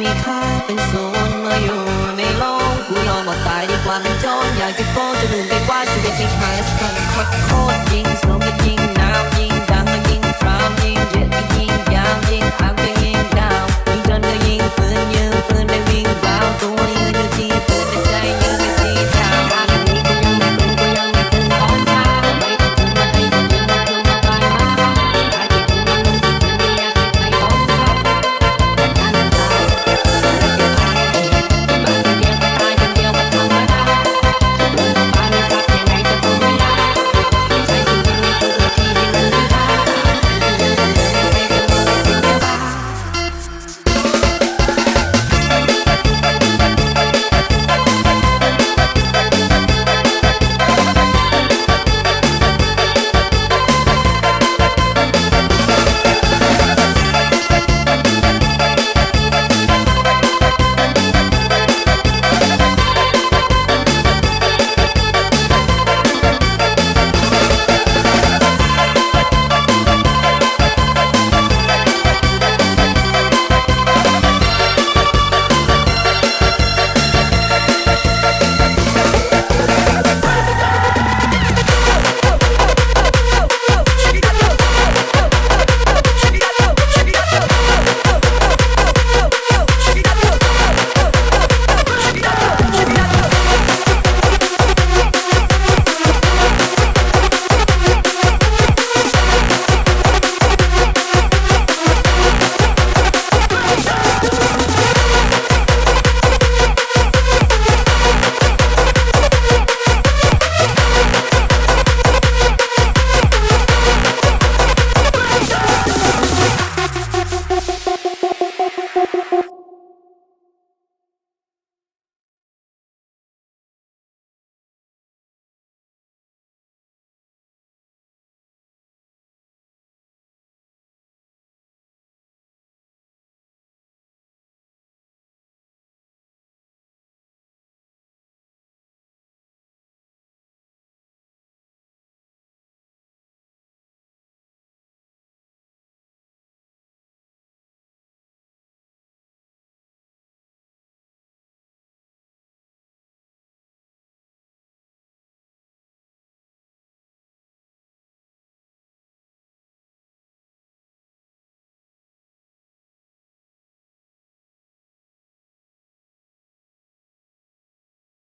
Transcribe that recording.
มีค่าเป็นศูนย์มาอยู่ในโลกกูยอมมดตายดีกว่าเป็นโจรอยากจะโกงจะลืมไปว่าชีวิตมีค่าสันคดโคตรยิงสมยิงน้ำยิงดังยิงพรามยิงเย็ดยิงยามยิงอางยิง